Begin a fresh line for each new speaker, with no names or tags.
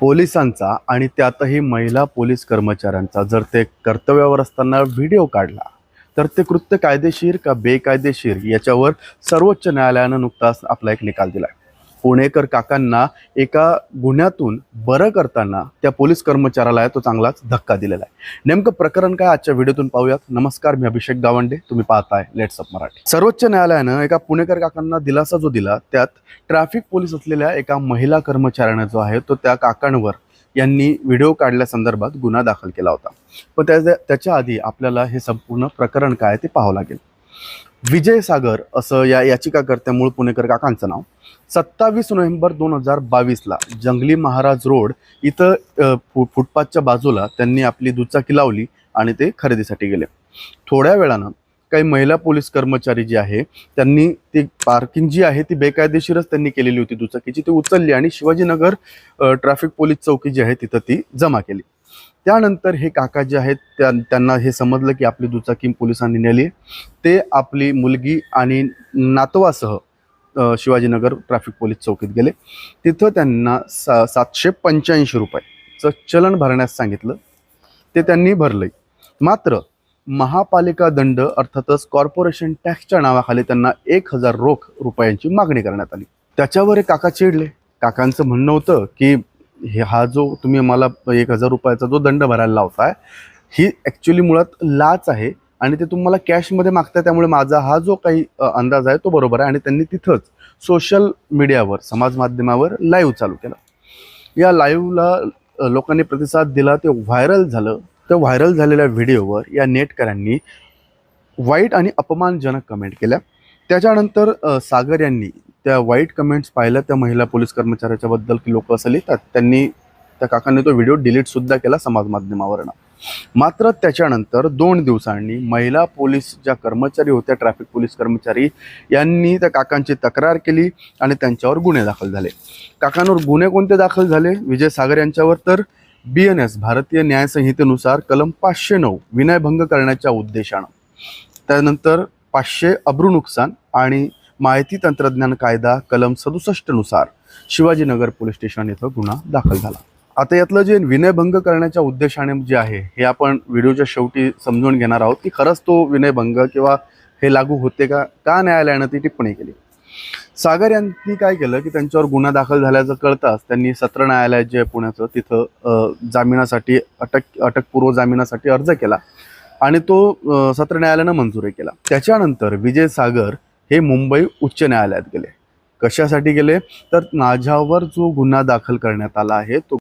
पोलिसांचा आणि त्यातही महिला पोलीस कर्मचाऱ्यांचा जर ते कर्तव्यावर असताना व्हिडिओ काढला तर ते कृत्य कायदेशीर का बेकायदेशीर याच्यावर सर्वोच्च न्यायालयानं नुकताच आपला एक निकाल दिलाय. पुणेकर काकांना एका गुन्ह्यातून बरं करताना त्या पोलीस कर्मचाऱ्याला तो चांगलाच धक्का दिलेला आहे. नेमकं प्रकरण काय आजच्या व्हिडिओतून पाहूयात. नमस्कार मी अभिषेक गावंडे. तुम्ही पाहताय लेट्स अप मराठी. सर्वोच्च न्यायालयानं एका पुणेकर काकांना दिलासा जो दिला त्यात ट्रॅफिक पोलीस असलेल्या एका महिला कर्मचाऱ्यानं जो आहे तो त्या काकांवर यांनी व्हिडिओ काढल्यासंदर्भात गुन्हा दाखल केला होता. पण त्या त्याच्या आधी आपल्याला हे संपूर्ण प्रकरण काय ते पाहावं लागेल. विजय सागर असं या याचिकाकर्त्या मूळ पुणेकर काकांचं नाव. सत्तावीस नोव्हेंबर दोन हजार बावीसला जंगली महाराज रोड इथं फु फुटपाथच्या बाजूला त्यांनी आपली दुचाकी लावली आणि ते खरेदीसाठी गेले. थोड्या वेळानं काही महिला पोलीस कर्मचारी जे आहे त्यांनी ती पार्किंग जी आहे ती बेकायदेशीरच त्यांनी केलेली होती दुचाकीची. ती उचलली आणि शिवाजीनगर ट्रॅफिक पोलीस चौकी जी आहे तिथं ती जमा केली. त्यानंतर हे काका जे आहेत त्या त्यांना हे समजलं की आपली दुचाकी पोलिसांनी नेली. ते आपली मुलगी आणि नातवासह शिवाजीनगर ट्रॅफिक पोलीस चौकीत गेले. तिथं त्यांना सा सातशे पंच्याऐंशी रुपयाचं चलन भरण्यास सांगितलं. ते त्यांनी भरलंय. मात्र महापालिका दंड अर्थातच कॉर्पोरेशन टॅक्सच्या नावाखाली त्यांना एक हजार रोख रुपयांची मागणी करण्यात आली. त्याच्यावर काका चिडले. काकांचं म्हणणं होतं की हे हा जो तुम्ही मला एक हजार रुपयाचा जो दंड भरायला लावताय ही ॲक्च्युली मुळात लाच आहे आणि ते तुम्हाला कॅशमध्ये मागताय त्यामुळे माझा हा जो काही अंदाज आहे तो बरोबर आहे आणि त्यांनी तिथंच सोशल मीडियावर समाज माध्यमावर लाईव्ह चालू केलं. या लाईव्हला लोकांनी प्रतिसाद दिला ते व्हायरल झालं. तर व्हायरल झालेल्या व्हिडिओवर या नेटकऱ्यांनी वाईट आणि अपमानजनक कमेंट केल्या. त्याच्यानंतर सागर यांनी त्या वाईट कमेंट्स पाहिल्या त्या महिला पोलीस कर्मचाऱ्याच्या बद्दल की लोक असं लिहितात त्यांनी त्या काकांनी तो व्हिडिओ डिलीट सुद्धा केला समाज माध्यमावरनं. मात्र त्याच्यानंतर दोन दिवसांनी महिला पोलीस ज्या कर्मचारी होत्या ट्रॅफिक पोलीस कर्मचारी यांनी त्या काकांची तक्रार केली आणि त्यांच्यावर गुन्हे दाखल झाले. काकांवर गुन्हे कोणते दाखल झाले? विजय सागर यांच्यावर तर बी एन एस भारतीय न्याय संहितेनुसार कलम पाचशे नऊ विनयभंग करण्याच्या उद्देशानं. त्यानंतर पाचशे अब्रू नुकसान आणि माहिती तंत्रज्ञान कायदा कलम सदुसष्टनुसार शिवाजीनगर पोलीस स्टेशन इथं गुन्हा दाखल झाला. आता यातलं जे विनयभंग करण्याच्या उद्देशाने जे आहे हे आपण व्हिडिओच्या शेवटी समजून घेणार आहोत की खरंच तो विनयभंग किंवा हे लागू होते का? का न्यायालयानं ती टिप्पणी केली? सागर यांनी काय केलं की त्यांच्यावर गुन्हा दाखल झाल्याचं कळताच त्यांनी सत्र न्यायालय जे पुण्याचं तिथं जामिनासाठी अटक अटकपूर्व जामिनासाठी अर्ज केला आणि तो सत्र न्यायालयानं मंजुरी केला. त्याच्यानंतर विजय सागर हे मुंबई उच्च न्यायालयात गेले. कशासाठी गेले? तर माझ्यावर जो गुन्हा दाखल करण्यात आला आहे तो